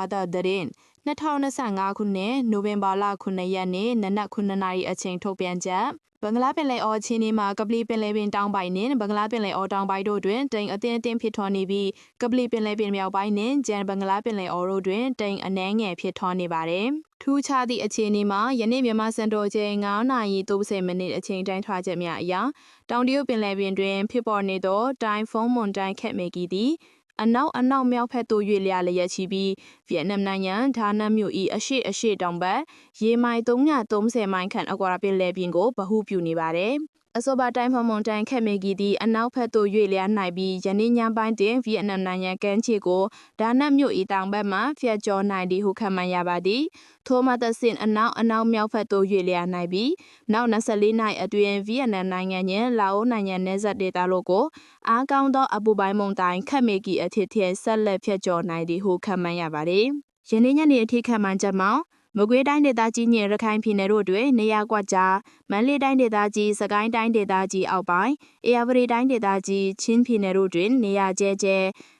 ဝါဒသတင်း2025ခုနှစ်နိုဝင်ဘာလ9ရက်နေ့နနက်9နာရီအချိန်ထုတ်ပြန်ချက်ဘင်္ဂလားပင်လယ်အော်ချင်းဒီမှာကပလီပင်လယ်ပင်တောင်ပိုင်းနှင့်ဘင်္ဂလားပင်လယ်အော်တောင်ပိုင်းတို့တွင်တိမ်အသင်းအသင်းဖြစ်ထွန်းနေပြီးကပလီပင်လယ်ပင်မြောက်ပိုင်းနှင့်ဂျန်ဘင်္ဂလားပင်လယ်အော်တို့တွင်တိမ်အနှဲငယ်ဖြစ်ထွန်းနေပါသည်ထူးခြားသည့်အခြေအနေမှာယနေ့မြန်မာစံတော်ချိန်9နာရီ30မိနစ်အချိန်တိုင်းထွာချက်များအရတောင်တရုတ်ပင်လယ်ပြင်တွင်ဖြစ်ပေါ်နေသောတိုင်ဖုန်းမွန်တိုင်ခက်မေကီသည် အနောက်အနောက်မြောက်ဖက်သို့၍လျာလျက်ချီပြီးဗီယက်နမ်နိုင်ငံဒါနမ်မြို့၏အရှိအရှိတောင်ဘက်ရေမိုင်330မိုင်ခန့်အကွာပင်လယ်ပြင်ကိုဗဟုပြုနေပါတယ်။ အဆိုပါတိုင်းဖမွန်တိုင်ခက်မေဂီသည်အနောက်ဘက်သို့၍လျားနိုင်ပြီးယနေ့ညပိုင်းတွင်ဗီယက်နမ်နိုင်ငံကမ်းခြေကိုဒါနတ်မြို့၏တောင်ဘက်မှဖျက်ကျော်နိုင်သည်ဟုခန့်မှန်းရပါသည်ထိုမှသဆင့်အနောက်အနောက်မြောက်ဘက်သို့၍လျားနိုင်ပြီးနောက်24နိုင်အတွင်းဗီယက်နမ်နိုင်ငံနှင့်လာအိုနိုင်ငံနယ်စပ်ဒေသတို့ကိုအားကောင်းသောအပူပိုင်းမုန်တိုင်းခက်မေဂီအထစ်ထက်ဆက်လက်ဖျက်ကျော်နိုင်သည်ဟုခန့်မှန်းရပါသည်ယနေ့ညနေအထိခန့်မှန်းချက်မှာ မကွေးတိုင်းဒေသကြီးညင်ရခိုင်ပြည်နယ်တို့တွင်နေရာကွက်ကြားမန္တလေးတိုင်းဒေသကြီးစကိုင်းတိုင်းဒေသကြီးအောက်ပိုင်းအေရဝတီတိုင်းဒေသကြီးချင်းပြည်နယ်တို့တွင်နေရာကျဲကျဲ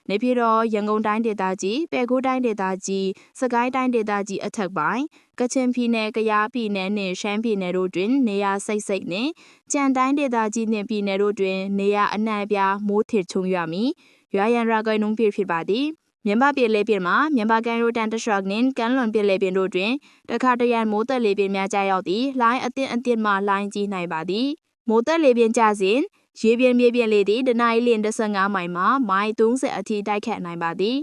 နေပြည်တော်ရန်ကုန်တိုင်းဒေသကြီးပဲခူးတိုင်းဒေသကြီးစကိုင်းတိုင်းဒေသကြီးအထက်ပိုင်းကချင်ပြည်နယ်ကယားပြည်နယ်နှင့်ရှမ်းပြည်နယ်တို့တွင် နေရာစိတ်စိတ်နှင့်ကြံတိုင်းဒေသကြီးနှင့်ပြည်နယ်တို့တွင် နေရာအနှံ့အပြားမိုးထစ်ချုံရမည်ရွာရန်ရာဂိုင်နုံပြဖြစ်ပါသည် မြန်မာပြည်လေပြင်းမှာမြန်မာကန်ရိုတန်တရှော့နှင့်ကန်လွန်ပြည်လေပြင်းတို့တွင်တခါတရံမိုးသက်လေပြင်းများကြာရောက်သည်လိုင်းအသင့်အသင့်မှလိုင်းကြီးနိုင်ပါသည်မိုးသက်လေပြင်းကြစဉ်ရေပြင်းမြေပြင်းလေသည်တနအီလ15မိုင်မှမိုင်30အထိတိုက်ခတ်နိုင်ပါသည်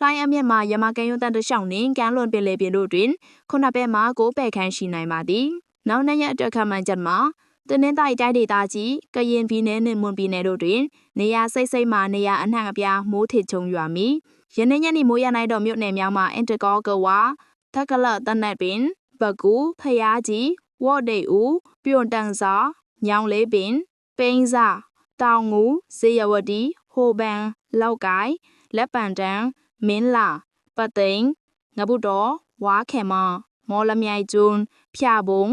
လိုင်းအမြင့်မှာရမကန်ရုံတန်တရှောင်းနှင့်ကန်လွန်ပင်လေပင်တို့တွင်ခုနှစ်ဘက်မှကိုးပဲ့ခန်းရှိနိုင်ပါသည်နောက်နှစ်ရက်အတွက်ခန့်မှန်းချက်မှာ တနင်္သာရီတိုင်းဒေသကြီးကရင်ပြည်နယ်နှင့်မွန်ပြည်နယ်တို့တွင် နေရာစိတ်စိတ်မှနေရာအနှံ့အပြားမိုးထစ်ချုံရွာမည်ယနေ့ညနေမိုးရနိုင်တော်မြို့နယ်များမှာအင်တကောကဝါတက်ကလတနတ်ပင်ဘကူဖျားကြီးဝေါ်ဒေဦးပြုံတန်စာညောင်လေးပင်ပိန်းစာတောင်ငူဇေယဝတီဟိုဘန်လောက်ကိုင်လက်ပံတန်းမင်းလာပသိမ်ငပုတော်ဝါခေမမော်လမြိုင်ကျွန်းဖြာပုံ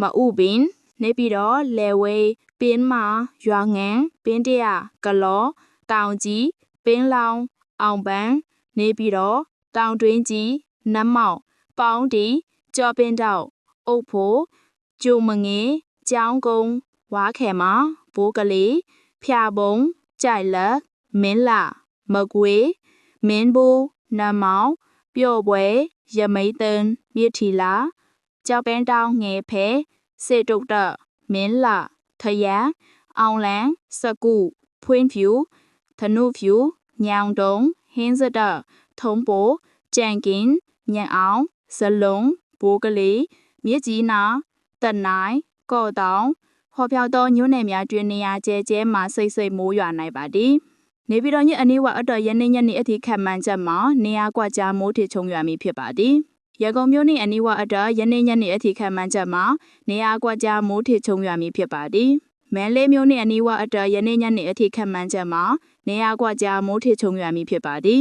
မဥပင် နေပြီးတော့လေဝေးပင်းမာရွာငန်းပင်းတရကလောတောင်ကြီးပင်းလောင်အောင်ပန်းနေပြီးတော့တောင်တွင်းကြီးနတ်မောက်ပေါင်းတီကြော်ပင်တောက်အုတ်ဖို့ကျုံမငေကျောင်းကုန်းဝါခဲမဘိုးကလေးဖျာပုံကြိုက်လက်မင်းလာမကွေးမင်းဘူနမောင်ပျော့ပွဲရမိတ်တန်မြစ်ထီလာကြောက်ပန်းတောင်းငယ်ဖဲ စေတုတ်တမင်းလာထရန်အောင်လန်စကုဖွင်းဖြူသနုဖြူညောင်တုံဟင်းစတထုံးပိုကြံကင်းညံအောင်ဇလုံးဘိုးကလေးမြစ်ကြီးနာတက်နိုင်ကော့တောင်ဟော်ပြောက်သောညွန့်နယ်များတွင်နေရာကျဲကျဲမှစိတ်စိတ်မိုးရွာနိုင်ပါသည်နေပြည်တော်ညအနီးဝအတော်ရနေညနေအထိခတ်မှန်းချက်မှာနေရာကွက်ကြားမိုးထစ်ချုံရွာမည်ဖြစ်ပါသည် ရကုံမြို့နှင့်အနီးဝအတော်ရနေညနေအထိခတ်မှန်းချက်မှာနေရာကွက်ကြားမိုးထစ်ချုံရွာမည်ဖြစ်ပါသည်မန်လေးမြို့နှင့်အနီးဝအတော်ရနေညနေအထိခတ်မှန်းချက်မှာနေရာကွက်ကြားမိုးထစ်ချုံရွာမည်ဖြစ်ပါသည်